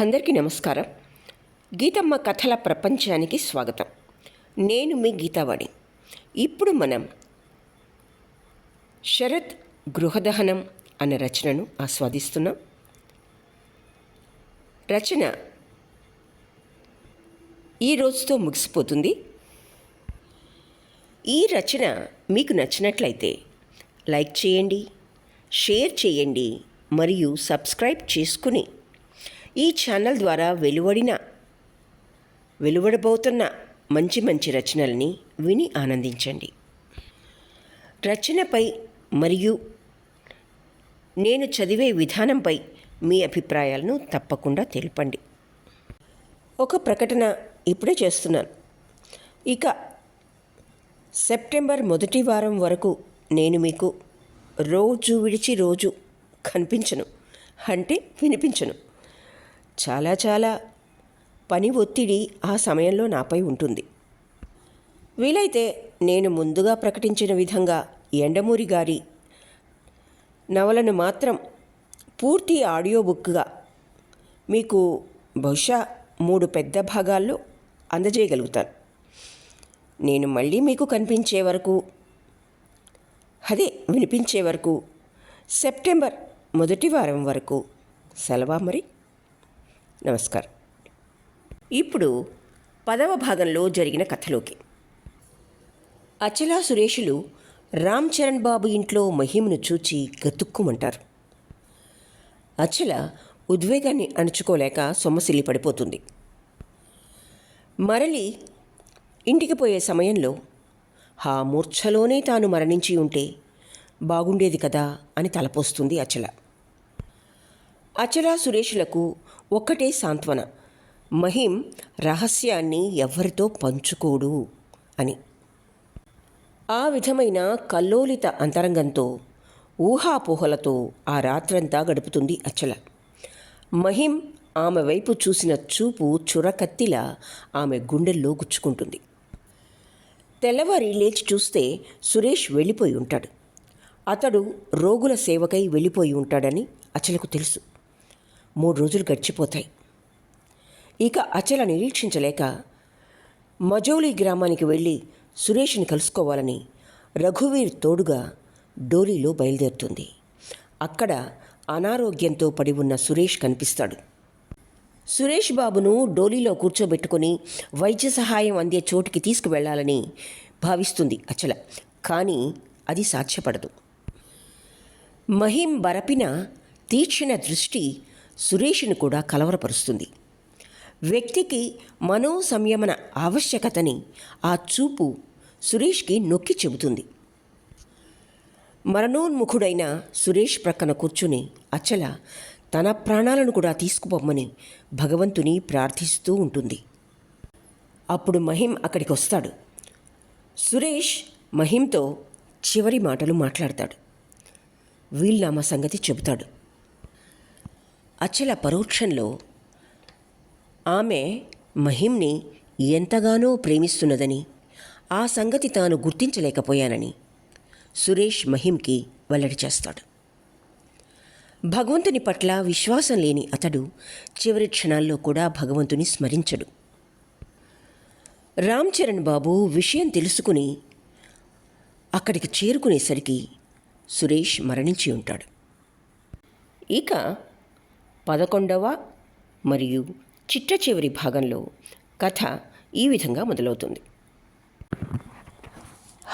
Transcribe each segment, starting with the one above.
అందరికీ నమస్కారం. గీతమ్మ కథల ప్రపంచానికి స్వాగతం. నేను మీ గీతావాణి. ఇప్పుడు మనం శరత్ గృహదహనం అన్న రచనను ఆస్వాదిస్తున్నాం. రచన ఈ రోజుతో ముగిసిపోతుంది. ఈ రచన మీకు నచ్చినట్లయితే లైక్ చేయండి షేర్ చేయండి మరియు సబ్స్క్రైబ్ చేసుకుని ఈ ఛానల్ ద్వారా వెలువడిన వెలువడబోతున్న మంచి మంచి రచనల్ని విని ఆనందించండి. రచనపై మరియు నేను చదివే విధానంపై మీ అభిప్రాయాలను తప్పకుండా తెలపండి. ఒక ప్రకటన ఇప్పుడే చేస్తున్నాను. ఇక సెప్టెంబర్ మొదటి వారం వరకు నేను మీకు రోజు విడిచి రోజు కనిపించను అంటే వినిపించను. చాలా చాలా పని ఒత్తిడి ఆ సమయంలో నాపై ఉంటుంది. వీలైతే నేను ముందుగా ప్రకటించిన విధంగా ఎండమూరి గారి నవలను మాత్రం పూర్తి ఆడియో బుక్గా మీకు బహుశా మూడు పెద్ద భాగాల్లో అందజేయగలుగుతాను. నేను మళ్ళీ మీకు కనిపించే వరకు అదే వినిపించే వరకు సెప్టెంబర్ మొదటి వారం వరకు సెలవా మరి? నమస్కారం. ఇప్పుడు పదవ భాగంలో జరిగిన కథలోకి. అచలా సురేషులు రామ్ చరణ్ బాబు ఇంట్లో మహిమను చూచి గతుక్కుమంటారు. అచల ఉద్వేగాన్ని అణుచుకోలేక సొమ్మసిల్లి పడిపోతుంది. మరలి ఇంటికి పోయే సమయంలో ఆ మూర్ఛలోనే తాను మరణించి ఉంటే బాగుండేది కదా అని తలపోస్తుంది అచల. అచల సురేషులకు ఒక్కటే సాంత్వన. మహిం రహస్యాన్ని ఎవరితో పంచుకోడు అని. ఆ విధమైన కల్లోలిత అంతరంగంతో ఊహాపోహలతో ఆ రాత్రంతా గడుపుతుంది అచ్చల. మహిం ఆమె వైపు చూసిన చూపు చురకత్తిలా ఆమె గుండెల్లో గుచ్చుకుంటుంది. తెల్లవారి లేచి చూస్తే సురేష్ వెళ్ళిపోయి ఉంటాడు. అతడు రోగుల సేవకై వెళ్ళిపోయి ఉంటాడని అచలకు తెలుసు. మూడు రోజులు గడిచిపోతాయి. ఇక అచల నిరీక్షించలేక మజౌలి గ్రామానికి వెళ్ళి సురేష్ని కలుసుకోవాలని రఘువీర్ తోడుగా డోలీలో బయలుదేరుతుంది. అక్కడ అనారోగ్యంతో పడి ఉన్న సురేష్ కనిపిస్తాడు. సురేష్ బాబును డోలీలో కూర్చోబెట్టుకుని వైద్య సహాయం అందే చోటుకి తీసుకువెళ్ళాలని భావిస్తుంది అచల. కానీ అది సాధ్యపడదు. మహిం బరపిన తీక్షణ దృష్టి సురేష్ను కూడా కలవరపరుస్తుంది. వ్యక్తికి మనో సంయమన ఆవశ్యకతని ఆ చూపు సురేష్కి నొక్కి చెబుతుంది. మరణోన్ముఖుడైన సురేష్ ప్రక్కన కూర్చుని అచ్చల తన ప్రాణాలను కూడా తీసుకుపోమ్మని భగవంతుని ప్రార్థిస్తూ ఉంటుంది. అప్పుడు మహిం అక్కడికి వస్తాడు. సురేష్ మహింతో చివరి మాటలు మాట్లాడతాడు. వీల్నామా సంగతి చెబుతాడు. అచల పరోక్షంలో ఆమె మహిమ్ని ఎంతగానో ప్రేమిస్తున్నదని ఆ సంగతి తాను గుర్తించలేకపోయానని సురేష్ మహిమ్కి వెల్లడి చేస్తాడు. భగవంతుని పట్ల విశ్వాసం లేని అతడు చివరి క్షణాల్లో కూడా భగవంతుని స్మరించడు. రామ్ చరణ్ బాబు విషయం తెలుసుకుని అక్కడికి చేరుకునేసరికి సురేష్ మరణించి ఉంటాడు. ఇక పదకొండవ మరియు చిట్ట చివరి భాగంలో కథ ఈ విధంగా మొదలవుతుంది.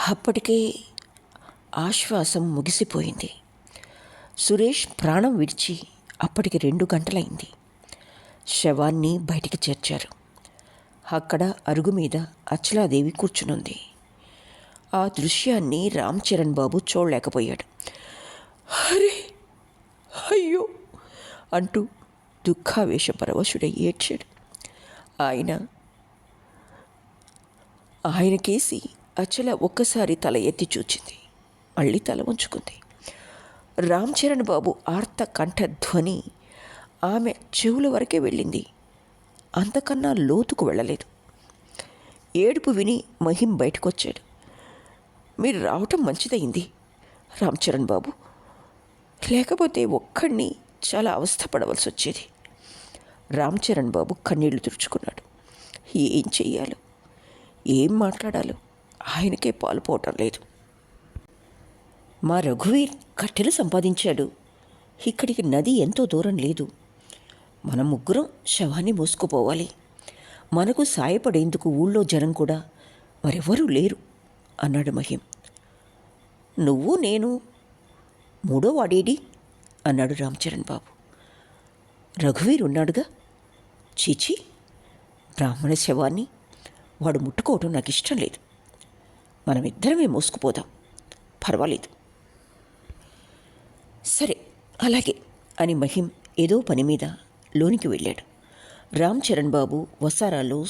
అప్పటికే ఆశ్వాసం ముగిసిపోయింది. సురేష్ ప్రాణం విడిచి అప్పటికి రెండు గంటలైంది. శవాన్ని బయటికి చేర్చారు. అక్కడ అరుగు మీద అచ్చలాదేవి కూర్చునుంది. ఆ దృశ్యాన్ని రామ్ చరణ్ బాబు చూడలేకపోయాడు. అరే! అయ్యో! అంటూ దుఃఖావేశపరవశుడై ఏడ్చాడు. ఆయన ఆయనకేసి అచల ఒక్కసారి తల ఎత్తి చూచింది. మళ్ళీ తల ఉంచుకుంది రామ్ చరణ్ బాబు ఆర్త కంఠధ్వని ఆమె చెవుల వరకే వెళ్ళింది. అంతకన్నా లోతుకు వెళ్ళలేదు. ఏడుపు విని మహిం బయటకొచ్చాడు. మీరు రావటం మంచిదయింది రామ్ చరణ్ బాబు. లేకపోతే ఒక్కడిని చాలా అవస్థపడవలసి వచ్చేది. రామ్ చరణ్ బాబు కన్నీళ్ళు తుడుచుకున్నాడు. ఏం చెయ్యాలో? ఏం మాట్లాడాలో? ఆయనకే పాలుపోవటం లేదు. మా రఘువీర్ కట్టెలు సంపాదించాడు. ఇక్కడికి నది ఎంతో దూరం లేదు. మన ముగ్గురం శవాన్ని మోసుకుపోవాలి. మనకు సాయపడేందుకు ఊళ్ళో జనం కూడా మరెవరూ లేరు అన్నాడు మహిం. నువ్వు నేను మూడో వాడేడి అన్నాడు రామచరణ్ బాబు. రఘువీర్ ఉన్నాడుగా? చీచి బ్రాహ్మణ శవాన్ని వాడు ముట్టుకోవటం నాకు ఇష్టం లేదు. మనమిద్దరమే మోసుకుపోదాం. పర్వాలేదు. సరే అలాగే అని మహిం ఏదో పని మీద లోనికి వెళ్ళాడు. రామ్ చరణ్ బాబు వసారాలో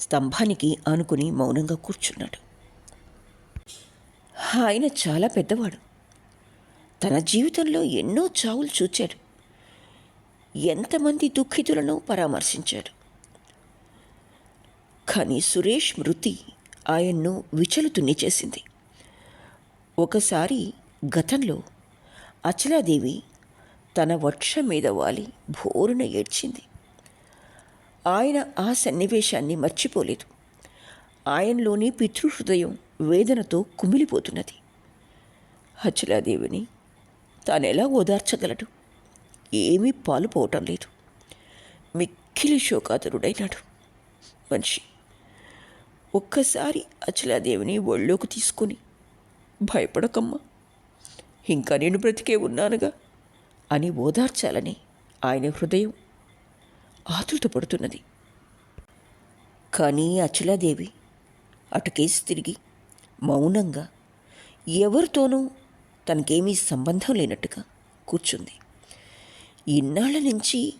స్తంభానికి ఆనుకుని మౌనంగా కూర్చున్నాడు. ఆయన చాలా పెద్దవాడు. తన జీవితంలో ఎన్నో చావులు చూచాడు. ఎంతమంది దుఃఖితులను పరామర్శించాడు. కానీ సురేష్ మృతి ఆయన్ను విచలితుని చేసింది. ఒకసారి గతంలో అచలాదేవి తన వక్షం మీద వాలి భోరున ఏడ్చింది. ఆయన ఆ సన్నివేశాన్ని మర్చిపోలేదు. ఆయనలోని పితృహృదయం వేదనతో కుమిలిపోతున్నది. అచలాదేవిని తానెలా ఓదార్చగలడు. ఏమీ పాలు పోవటం లేదు. మిక్కిలి శోకాతురుడైనాడు. మనిషి ఒక్కసారి అచలాదేవిని ఒళ్ళోకి తీసుకుని భయపడకమ్మా ఇంకా నేను బ్రతికే ఉన్నానుగా అని ఓదార్చాలని ఆయన హృదయం ఆతృతపడుతున్నది. కానీ అచలాదేవి అటుకేసి తిరిగి మౌనంగా ఎవరితోనూ తనకేమీ సంబంధం లేనట్టుగా కూర్చుంది. ఇన్నాళ్ళ నుంచి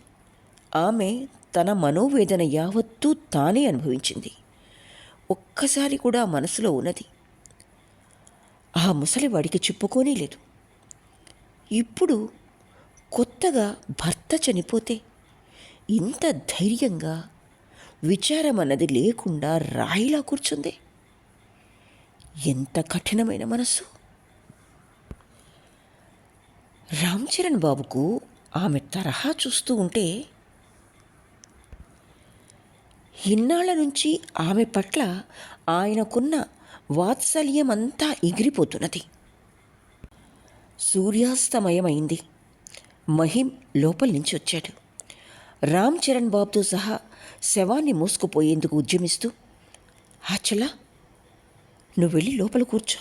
ఆమె తన మనోవేదన యావత్తూ తానే అనుభవించింది. ఒక్కసారి కూడా మనసులో ఉన్నది. ఆ ముసలివాడికి చెప్పుకోనే లేదు. ఇప్పుడు కొత్తగా భర్త చనిపోతే ఇంత ధైర్యంగా విచారం అన్నది లేకుండా రాయిలా కూర్చుంది. ఎంత కఠినమైన మనసు! రామ్ చరణ్ బాబుకు ఆమె తరహా చూస్తూ ఉంటే ఇన్నాళ్ళ నుంచి ఆమె పట్ల ఆయనకున్న వాత్సల్యమంతా ఎగిరిపోతున్నది. సూర్యాస్తమయమైంది. మహిం లోపల నుంచి వచ్చాడు. రామ్ చరణ్ బాబుతో సహా శవాన్ని మోసుకుపోయేందుకు ఉద్యమిస్తూ ఆచలా నువ్వు వెళ్ళి లోపల కూర్చో.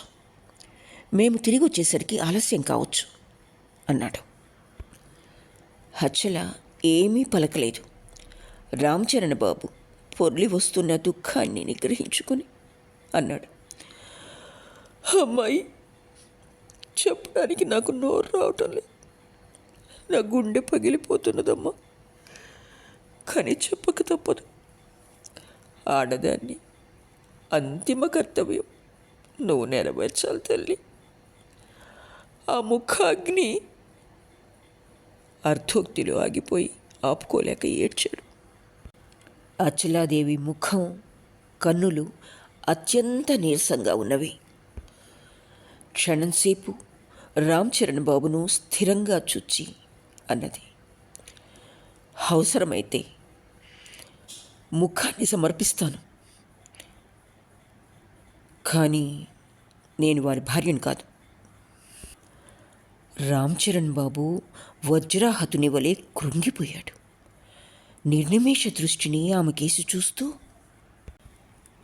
మేము తిరిగి వచ్చేసరికి ఆలస్యం కావచ్చు. అన్నాడు. హచ్చల ఏమీ పలకలేదు. రామ్ చరణ్ బాబు పొర్లి వస్తున్న దుఃఖాన్ని నిగ్రహించుకుని అన్నాడు. అమ్మాయి చెప్పడానికి నాకు నోరు రావటం లేదు. నా గుండె పగిలిపోతున్నదమ్మా. కానీ చెప్పక తప్పదు. ఆడదాన్ని అంతిమ కర్తవ్యం. నువ్వు నెరవేర్చాలి తల్లి. ఆ ముఖాగ్ని అర్ధోక్తిలో ఆగిపోయి ఆపుకోలేక ఏడ్చాడు. అచలాదేవి ముఖం కన్నులు అత్యంత నీరసంగా ఉన్నవి. క్షణంసేపు రామ్ చరణ్ బాబును స్థిరంగా చూచి అన్నది. అవసరమైతే ముఖాన్ని సమర్పిస్తాను. కానీ నేను వారి భార్యను కాదు. రామ్ చరణ్ బాబు వజ్రాహతుని వలె కృంగిపోయాడు. నిర్నిమేష దృష్టిని ఆమె కేసు చూస్తూ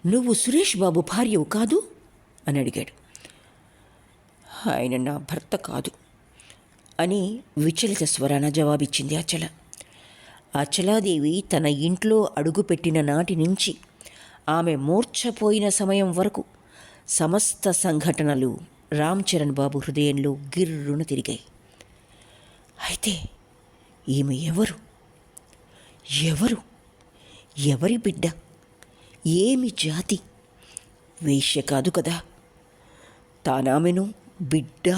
నువ్వు సురేష్ బాబు భార్యవు కాదు? అని అడిగాడు. ఆయన నా భర్త కాదు అని విచలిత స్వరాన జవాబిచ్చింది అచల. అచలాదేవి తన ఇంట్లో అడుగుపెట్టిన నాటి నుంచి ఆమె మూర్ఛపోయిన సమయం వరకు సమస్త సంఘటనలు రామ్ చరణ్ బాబు హృదయంలో గిర్రున తిరిగాయి. అయితే ఈమె ఎవరు? ఎవరు? ఎవరి బిడ్డ? ఏమి జాతి? వేశ్య కాదు కదా. తానామెను బిడ్డ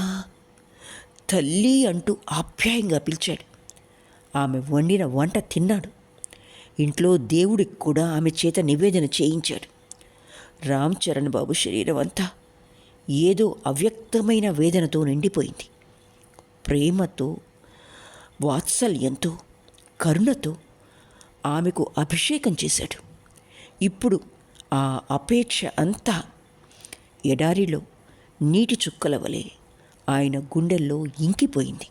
తల్లి అంటూ ఆప్యాయంగా పిలిచాడు. ఆమె వండిన వంట తిన్నాడు. ఇంట్లో దేవుడికి కూడా ఆమె చేత నివేదన చేయించాడు. రామ్ చరణ్ బాబు శరీరం అంతా ఏదో అవ్యక్తమైన వేదనతో నిండిపోయింది. ప్రేమతో వాత్సల్యంతో కరుణతో ఆమెకు అభిషేకం చేశాడు. ఇప్పుడు ఆ అపేక్ష అంతా ఎడారిలో నీటి చుక్కల వలె ఆయన గుండెల్లో ఇంకిపోయింది.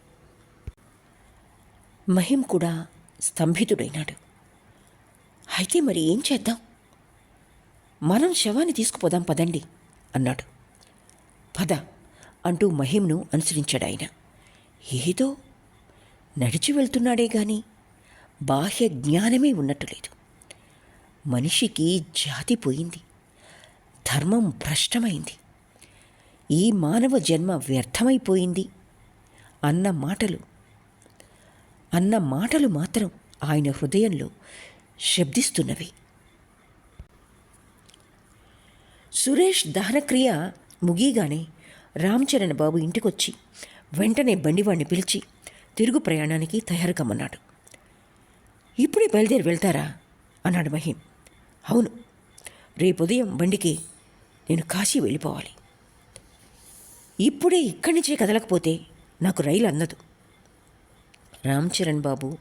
మహిం కూడా స్తంభితుడైనాడు. అయితే మరి ఏం చేద్దాం? మనం శవాన్ని తీసుకుపోదాం పదండి అన్నాడు. పద అంటూ మహిమ్ను అనుసరించాడు ఆయన ఏదో నడిచి వెళ్తున్నాడే గాని బాహ్య జ్ఞానమే ఉన్నట్టు లేదు. మనిషికి జాతి పోయింది. ధర్మం భ్రష్టమైంది. ఈ మానవ జన్మ వ్యర్థమైపోయింది అన్న మాటలు. అన్న మాటలు మాత్రం ఆయన హృదయంలో శబ్దిస్తున్నవి. సురేష్ దహనక్రియ ముగియగానే రామ్ చరణ్ బాబు ఇంటికొచ్చి వెంటనే బండివాణ్ణి పిలిచి తిరుగు ప్రయాణానికి తయారు కమ్మన్నాడు ఇప్పుడే బయలుదేరి వెళ్తారా? అన్నాడు మహిం. అవును. రేపు ఉదయం బండికి నేను కాశీ వెళ్ళిపోవాలి. ఇప్పుడే ఇక్కడి నుంచే కదలకపోతే నాకు రైలు అందదు. రామ్ చరణ్ బాబు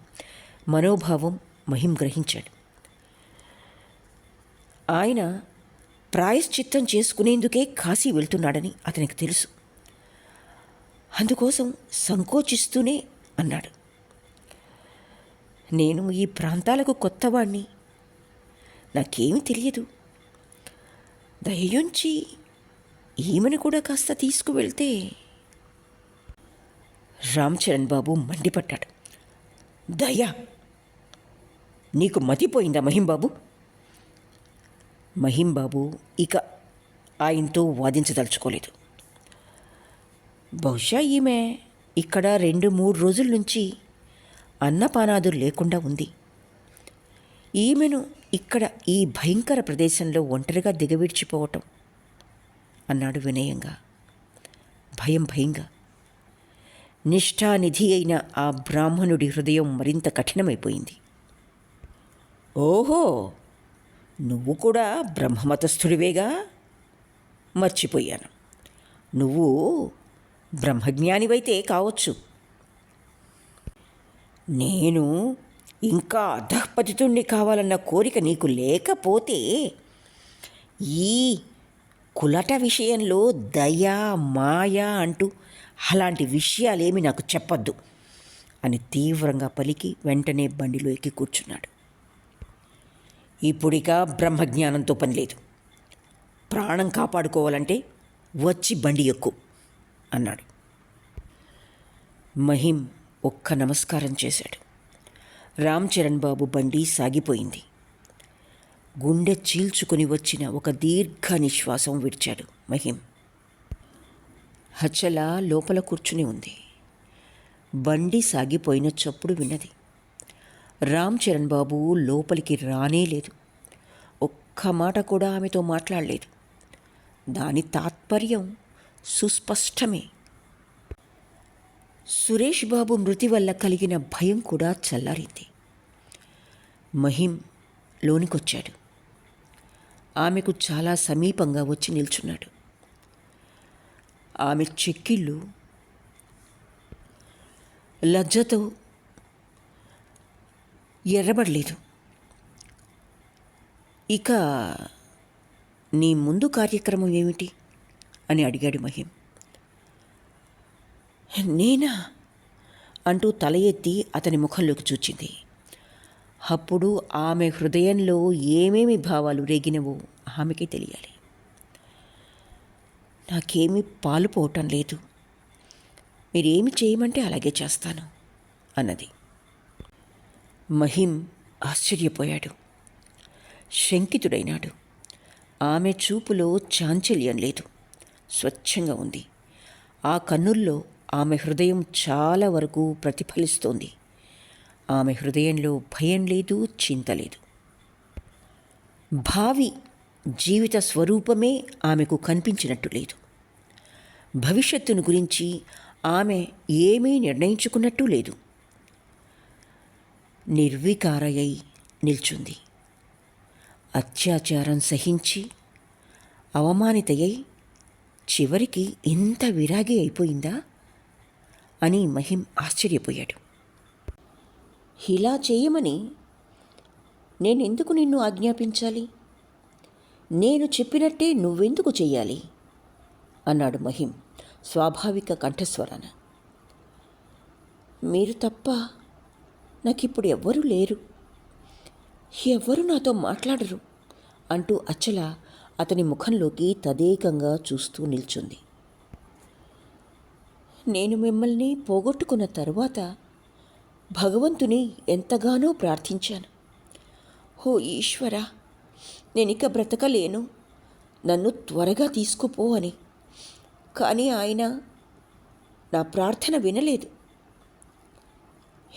మనోభావం మహిం గ్రహించాడు. ఆయన ప్రాయశ్చిత్తం చేసుకునేందుకే కాశీ వెళ్తున్నాడని అతనికి తెలుసు. అందుకోసం సంకోచిస్తూనే అన్నాడు. నేను ఈ ప్రాంతాలకు కొత్తవాణ్ణి. నాకేమి తెలియదు. దయ్యుంచి ఈమెను కూడా కాస్త తీసుకువెళ్తే. రామ్ చరణ్ బాబు మండిపడ్డాడు. దయా! నీకు మతిపోయిందా మహింబాబు మహింబాబు ఇక ఆయనతో వాదించదలుచుకోలేదు. బహుశా ఈమె ఇక్కడ రెండు మూడు రోజుల నుంచి అన్నపానాదులు లేకుండా ఉంది. ఈమెను ఇక్కడ ఈ భయంకర ప్రదేశంలో ఒంటరిగా దిగవిడ్చిపోవటం అన్నాడు వినయంగా. భయం భయంగా. నిష్ఠానిధి అయిన ఆ బ్రాహ్మణుడి హృదయం మరింత కఠినమైపోయింది. ఓహో! నువ్వు కూడా బ్రహ్మమతస్థుడివేగా? మర్చిపోయాను. నువ్వు బ్రహ్మజ్ఞానివైతే కావచ్చు. నేను ఇంకా అధఃపతితుణ్ణి కావాలన్న కోరిక నీకు లేకపోతే ఈ కులట విషయంలో దయ మాయ అంటూ అలాంటి విషయాలేమి నాకు చెప్పొద్దు అని తీవ్రంగా పలికి వెంటనే బండిలో ఎక్కి కూర్చున్నాడు. ఇప్పుడిక బ్రహ్మజ్ఞానంతో పనిలేదు ప్రాణం కాపాడుకోవాలంటే వచ్చి బండి ఎక్కువ అన్నాడు. మహిం ఒక్క నమస్కారం చేశాడు. రామ్ చరణ్ బాబు బండి సాగిపోయింది. గుండె చీల్చుకుని వచ్చిన ఒక దీర్ఘ నిశ్వాసం విడిచాడు మహిం. హచ్చల లోపల కూర్చుని ఉంది. బండి సాగిపోయిన చప్పుడు విన్నది. రామ్ చరణ్ బాబు లోపలికి రానే లేదు. ఒక్క మాట కూడా ఆమెతో మాట్లాడలేదు. దాని తాత్పర్యం సుస్పష్టమే. సురేష్ బాబు మృతి వల్ల కలిగిన భయం కూడా చల్లారింది. మహిం లోనికొచ్చాడు. ఆమెకు చాలా సమీపంగా వచ్చి నిల్చున్నాడు. ఆమె చెక్కిళ్ళు లజ్జతో ఎర్రబడలేదు. ఇక నీ ముందు కార్యక్రమం ఏమిటి? అని అడిగాడు మహిం. నేనా? అంటూ తల ఎత్తి అతని ముఖంలోకి చూచింది. అప్పుడు ఆమె హృదయంలో ఏమేమి భావాలు రేగినవో ఆమెకే తెలియాలి. నాకేమీ పాలు పోవటం లేదు. మీరేమి చేయమంటే అలాగే చేస్తాను అన్నది. మహిం ఆశ్చర్యపోయాడు. శంకితుడైనాడు. ఆమె చూపులో చాంచల్యం లేదు. స్వచ్ఛంగా ఉంది. ఆ కన్నుల్లో ఆమె హృదయం చాలా వరకు ప్రతిఫలిస్తోంది. ఆమె హృదయంలో భయం లేదు చింత లేదు. భావి జీవిత స్వరూపమే ఆమెకు కనిపించినట్టు లేదు. భవిష్యత్తును గురించి ఆమె ఏమీ నిర్ణయించుకున్నట్టు లేదు. నిర్వికారయ్యై నిల్చుంది. అత్యాచారం సహించి అవమానితయ్యై చివరికి ఇంత విరాగి అయిపోయిందా? అని మహిం ఆశ్చర్యపోయాడు. ఇలా చేయమని నేనెందుకు నిన్ను ఆజ్ఞాపించాలి? నేను చెప్పినట్టే నువ్వెందుకు చెయ్యాలి? అన్నాడు మహిం స్వాభావిక కంఠస్వరాన. మీరు తప్ప నాకిప్పుడు ఎవ్వరూ లేరు. ఎవ్వరూ నాతో మాట్లాడరు అంటూ అచ్చల అతని ముఖంలోకి తదేకంగా చూస్తూ నిల్చుంది. నేను మిమ్మల్ని పోగొట్టుకున్న తరువాత భగవంతుని ఎంతగానో ప్రార్థించాను. ఓ ఈశ్వరా నేనిక బ్రతకలేను. నన్ను త్వరగా తీసుకుపో అని. కానీ ఆయన నా ప్రార్థన వినలేదు.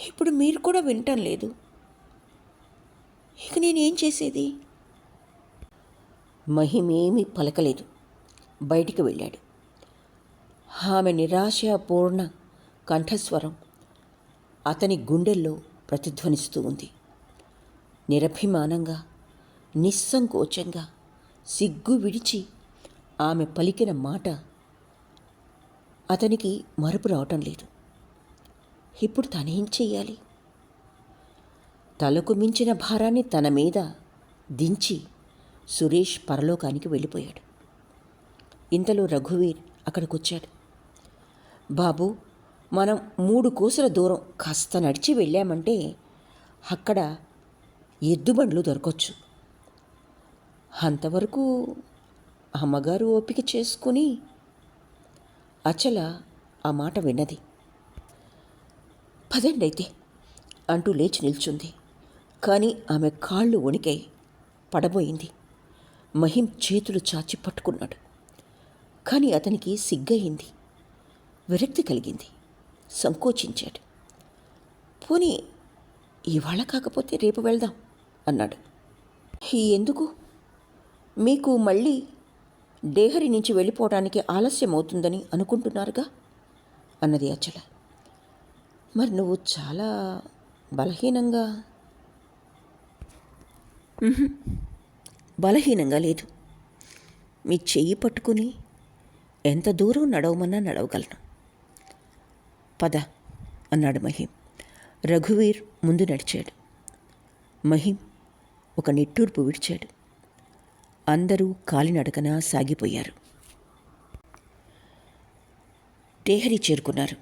ఇప్పుడు మీరు కూడా వినటం లేదు. ఇక నేనేం చేసేది? మహిమేమీ పలకలేదు. బయటికి వెళ్ళాడు. ఆమె నిరాశపూర్ణ కంఠస్వరం అతని గుండెల్లో ప్రతిధ్వనిస్తూ ఉంది. నిరభిమానంగా నిస్సంకోచంగా సిగ్గు విడిచి ఆమె పలికిన మాట అతనికి మరుపు రావటం లేదు. ఇప్పుడు తనేం చెయ్యాలి? తలకు మించిన భారాన్ని తన మీద దించి సురేష్ పరలోకానికి వెళ్ళిపోయాడు. ఇంతలో రఘువీర్ అక్కడికొచ్చాడు. బాబు మనం మూడు కోసల దూరం కాస్త నడిచి వెళ్ళామంటే అక్కడ ఎద్దుబండ్లు దొరకొచ్చు. అంతవరకు అమ్మగారు ఓపిక చేసుకుని అచల ఆ మాట విన్నది. పదండి అయితే అంటూ లేచి నిల్చుంది. కానీ ఆమె కాళ్ళు వణికాయి పడబోయింది. మహిం చేతులు చాచి పట్టుకున్నాడు. కానీ అతనికి సిగ్గయింది. విరక్తి కలిగింది. సంకోచించాడు. పోనీ ఇవాళ కాకపోతే రేపు వెళ్దాం అన్నాడు. ఎందుకు? మీకు మళ్ళీ డేహరి నుంచి వెళ్ళిపోవడానికి ఆలస్యం అవుతుందని అనుకుంటున్నారుగా? అన్నది అచల. మరి నువ్వు చాలా బలహీనంగా? బలహీనంగా లేదు. మీ చెయ్యి పట్టుకుని ఎంత దూరం నడవమన్నా నడవగలను. పద అన్నాడు మహిం. రఘువీర్ ముందు నడిచాడు. మహిం ఒక నిట్టూర్పు విడిచాడు. అందరూ కాలినడకన సాగిపోయారు. టేహరి చేరుకున్నారు.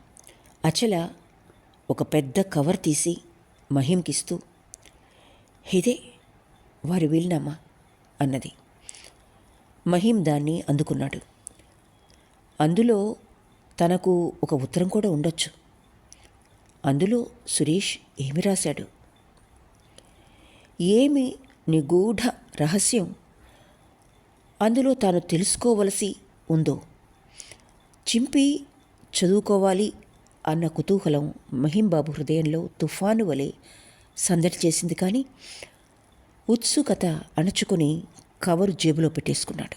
అచల ఒక పెద్ద కవర్ తీసి మహింకిస్తూ ఇదే వారి వీలునామా? అన్నది. మహిం దాన్ని అందుకున్నాడు. అందులో తనకు ఒక ఉత్తరం కూడా ఉండొచ్చు. అందులో సురేష్ ఏమి రాశాడు? ఏమి నిగూఢ రహస్యం? అందులో తాను తెలుసుకోవలసి ఉందో? చింపి చదువుకోవాలి అన్న కుతూహలం మహింబాబు హృదయంలో తుఫాను వలె సందడి చేసింది కానీ ఉత్సుకత అణుచుకుని కవరు జేబులో పెట్టేసుకున్నాడు.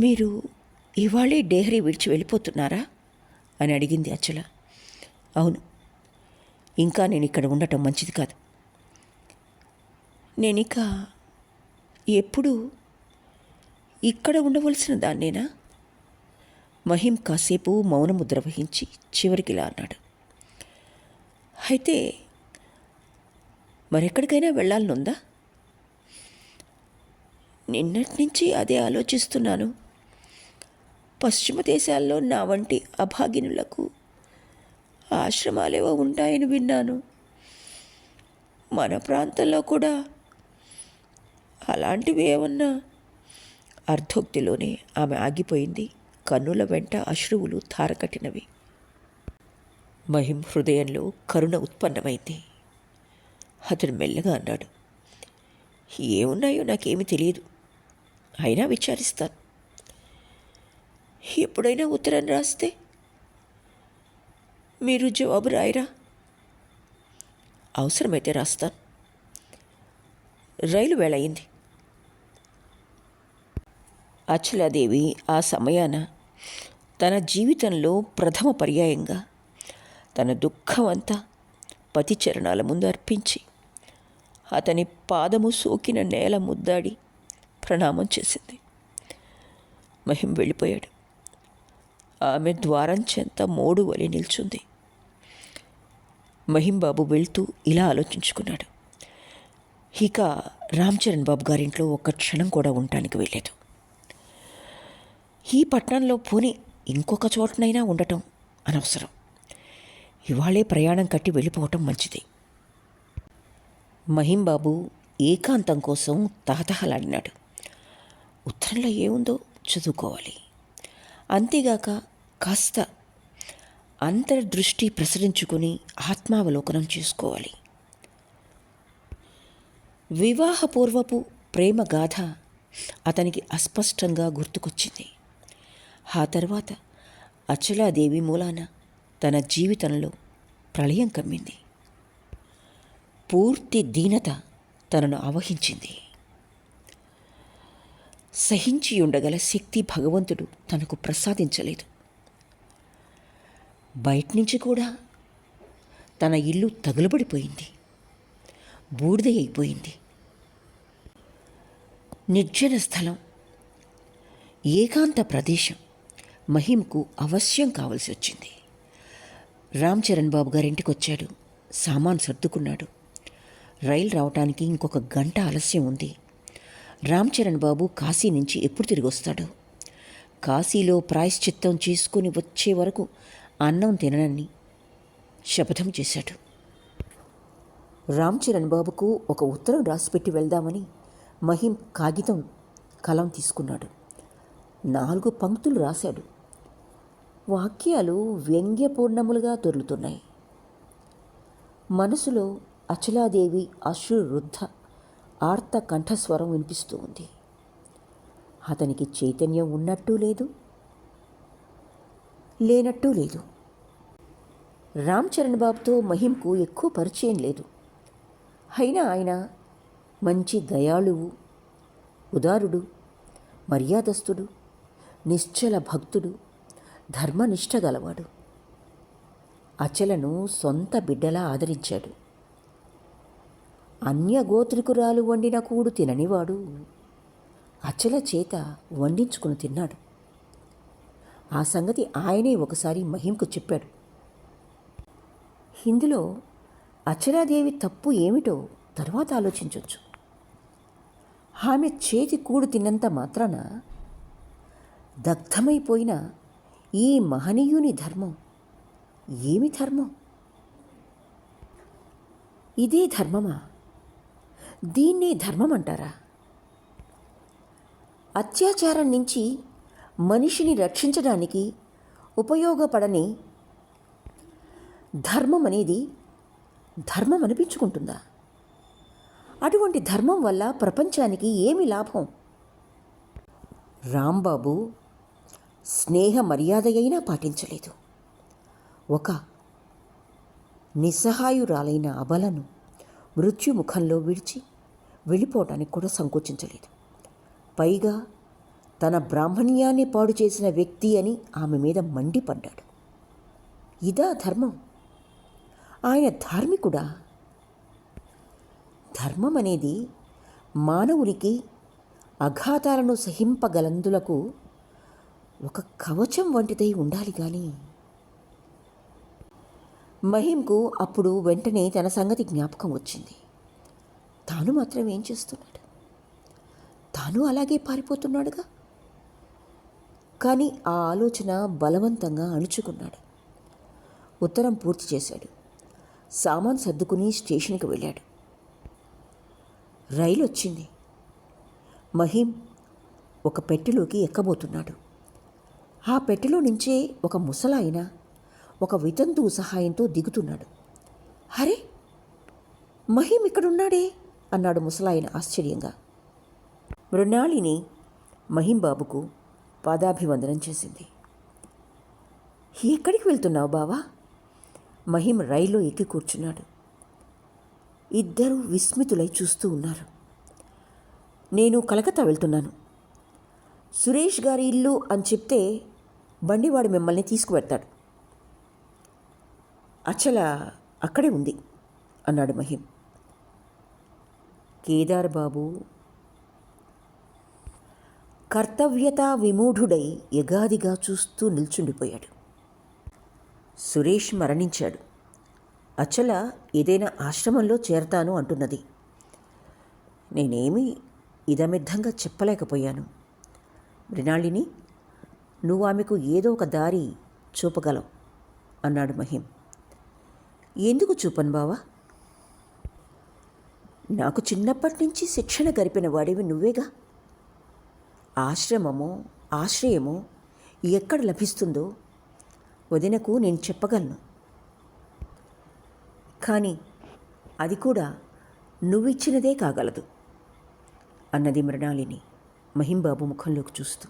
మీరు ఇవాళే డేహరీ విడిచి వెళ్ళిపోతున్నారా? అని అడిగింది అచ్చల. అవును. ఇంకా నేను ఇక్కడ ఉండటం మంచిది కాదు. నేనిక ఎప్పుడు ఇక్కడ ఉండవలసిన దాన్నేనా? మహిం కాసేపు మౌనముద్ర వహించి చివరికి ఇలా అన్నాడు. అయితే మరెక్కడికైనా వెళ్ళాలనుందా? నిన్నటి నుంచి అదే ఆలోచిస్తున్నాను. పశ్చిమ దేశాల్లో నా వంటి అభాగినులకు ఆశ్రమాలేవో ఉంటాయని విన్నాను. మన ప్రాంతంలో కూడా అలాంటివి ఏమన్నా? అర్ధోక్తిలోనే ఆమె ఆగిపోయింది. కన్నుల వెంట అశ్రువులు ధారకట్టినవి. మహిం హృదయంలో కరుణ ఉత్పన్నమైంది. అతడు మెల్లగా అన్నాడు ఏమున్నాయో నాకేమీ తెలియదు. అయినా విచారిస్తాను. ఎప్పుడైనా ఉత్తరం రాస్తే మీరు జవాబు రాయరా? అవసరమైతే రాస్తాను. రైలు వేళ అయింది. అచలాదేవి ఆ సమయాన తన జీవితంలో ప్రథమ పర్యాయంగా తన దుఃఖమంతా పతి చరణాల ముందు అర్పించి అతని పాదము సోకిన నేల ముద్దాడి ప్రణామం చేసింది. మహిం వెళ్ళిపోయాడు. ఆమె ద్వారం చెంత మోడు వలి నిల్చుంది. మహింబాబు వెళ్తూ ఇలా ఆలోచించుకున్నాడు. ఇక రామ్ చరణ్ బాబు గారింట్లో ఒక్క క్షణం కూడా ఉండటానికి వెళ్ళలేదు ఈ పట్టణంలో పోనీ ఇంకొక చోటనైనా ఉండటం అనవసరం. ఇవాళే ప్రయాణం కట్టి వెళ్ళిపోవటం మంచిది. మహిం బాబు ఏకాంతం కోసం తహతహలాడినాడు. ఉత్తరంలో ఏముందో చదువుకోవాలి. అంతేగాక కాస్త అంతర్దృష్టి ప్రసరించుకుని ఆత్మావలోకనం చేసుకోవాలి. వివాహపూర్వపు ప్రేమ గాథ అతనికి అస్పష్టంగా గుర్తుకొచ్చింది. ఆ తర్వాత అచలాదేవి మూలాన తన జీవితంలో ప్రళయం కమ్మింది. పూర్తి దీనత తనను ఆవహించింది. సహించి ఉండగల శక్తి భగవంతుడు తనకు ప్రసాదించలేదు. బయట నుంచి కూడా తన ఇల్లు తగులబడిపోయింది. బూడిద అయిపోయింది. నిర్జన స్థలం ఏకాంత ప్రదేశం మహిమ్కు అవశ్యం కావలసి వచ్చింది. రామ్ చరణ్ బాబు గారింటికి వచ్చాడు సామాన్ సర్దుకున్నాడు. రైలు రావటానికి ఇంకొక గంట ఆలస్యం ఉంది. రామ్ చరణ్ బాబు కాశీ నుంచి ఎప్పుడు తిరిగి వస్తాడు? కాశీలో ప్రాయశ్చిత్తం చేసుకుని వచ్చే వరకు అన్నం తిననని శపథం చేశాడు. రామ్ చరణ్ బాబుకు ఒక ఉత్తరం రాసిపెట్టి వెళ్దామని మహిం కాగితం కలం తీసుకున్నాడు. నాలుగు పంక్తులు రాశాడు. వాక్యాలు వ్యంగ్యపూర్ణములుగా దొర్లుతున్నాయి మనసులో అచలాదేవి అశ్రురుద్ధ ఆర్త కంఠస్వరం వినిపిస్తూ ఉంది. అతనికి చైతన్యం ఉన్నట్టు లేదు లేనట్టు లేదు. రామ్ చరణ్ బాబుతో మహింకు ఎక్కువ పరిచయం లేదు. అయినా ఆయన మంచి దయాళువు ఉదారుడు మర్యాదస్తుడు నిశ్చల భక్తుడు ధర్మనిష్ట గలవాడు. అచలను సొంత బిడ్డలా ఆదరించాడు. అన్య గోత్రికురాలు వండిన కూడు తిననివాడు. అచల చేత వండించుకుని తిన్నాడు. ఆ సంగతి ఆయనే ఒకసారి మహింకు చెప్పాడు. ఇందులో అచలాదేవి తప్పు ఏమిటో తర్వాత ఆలోచించవచ్చు ఆమె చేతి కూడు తిన్నంత మాత్రాన దగ్ధమైపోయిన ఈ మహనీయుని ధర్మం ఏమి ధర్మం? ఇదే ధర్మమా? దీన్ని ధర్మం అంటారా అత్యాచారం నుంచి మనిషిని రక్షించడానికి ఉపయోగపడని ధర్మం అనేది ధర్మం అనిపించుకుంటుందా అటువంటి ధర్మం వల్ల ప్రపంచానికి ఏమి లాభం? రాంబాబు స్నేహ మర్యాద అయినా పాటించలేదు. ఒక నిస్సహాయురాలైన అబలను మృత్యుముఖంలో విడిచి వెళ్ళిపోవటానికి కూడా సంకోచించలేదు. పైగా తన బ్రాహ్మణ్యాన్ని పాడు చేసిన వ్యక్తి అని ఆమె మీద మండిపడ్డాడు. ఇదా ధర్మం. ఆయన ధార్మికుడా? ధర్మం అనేది మానవునికి అఘాతాలను సహింపగలందులకు ఒక కవచం వంటిదై ఉండాలి కానీ మహింకు అప్పుడు వెంటనే తన సంగతి జ్ఞాపకం వచ్చింది. తాను మాత్రం ఏం చేస్తున్నాడు? తాను అలాగే పారిపోతున్నాడుగా? కానీ ఆ ఆలోచన బలవంతంగా అణుచుకున్నాడు. ఉత్తరం పూర్తి చేశాడు. సామాన్ సర్దుకుని స్టేషన్కి వెళ్ళాడు. రైలు వచ్చింది. మహీం ఒక పెట్టెలోకి ఎక్కబోతున్నాడు. ఆ పెట్టెలో నుంచే ఒక ముసలాయన ఒక వితంతువు సహాయంతో దిగుతున్నాడు. అరే! మహిం ఇక్కడున్నాడే! అన్నాడు ముసలాయన ఆశ్చర్యంగా. మృణాళిని మహింబాబుకు పాదాభివందనం చేసింది. ఎక్కడికి వెళ్తున్నావు బావా? మహిం రైల్లో ఎక్కి కూర్చున్నాడు. ఇద్దరూ విస్మితులై చూస్తూ ఉన్నారు. నేను కలకత్తా వెళ్తున్నాను. సురేష్ గారి ఇల్లు అని చెప్తే బండివాడు మిమ్మల్ని తీసుకువెడతాడు. అచ్చల అక్కడే ఉంది అన్నాడు మహిం. కేదార్ బాబు కర్తవ్యతా విమూఢుడై ఎగాదిగా చూస్తూ నిల్చుండిపోయాడు. సురేష్ మరణించాడు. అచల ఏదైనా ఆశ్రమంలో చేరతాను అంటున్నది. నేనేమీ ఇదమిద్ధంగా చెప్పలేకపోయాను. మృణాళిని నువ్వు ఆమెకు ఏదో ఒక దారి చూపగలవు అన్నాడు మహిం. ఎందుకు చూపను బావా? నాకు చిన్నప్పటి నుంచి శిక్షణ గరిపిన వాడివి నువ్వేగా? ఆశ్రమము ఆశ్రయము ఎక్కడ లభిస్తుందో వదినకు నేను చెప్పగలను. కానీ అది కూడా నువ్విచ్చినదే కాగలదు అన్నది మృణాలిని మహింబాబు ముఖంలోకి చూస్తూ.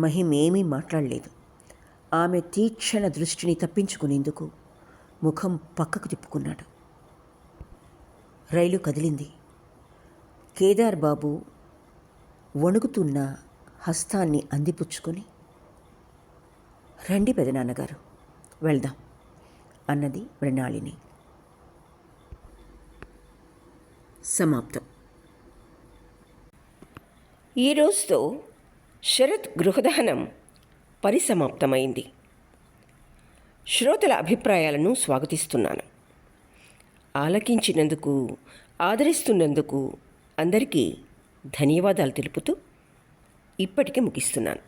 మహిం ఏమీ మాట్లాడలేదు. ఆమె తీక్షణ దృష్టిని తప్పించుకునేందుకు ముఖం పక్కకు తిప్పుకున్నాడు. రైలు కదిలింది. కేదార్ బాబు వణుకుతున్న హస్తాన్ని అందిపుచ్చుకొని రండి పెదనాన్నగారు వెళ్దాం అన్నది మృణాళిని సమాప్తం. ఈ రోజుతో శరత్ గృహదహనం పరిసమాప్తమైంది. శ్రోతల అభిప్రాయాలను స్వాగతిస్తున్నాను. ఆలకించినందుకు ఆదరిస్తున్నందుకు అందరికీ ధన్యవాదాలు తెలుపుతూ ఇప్పటికే ముగిస్తున్నాను.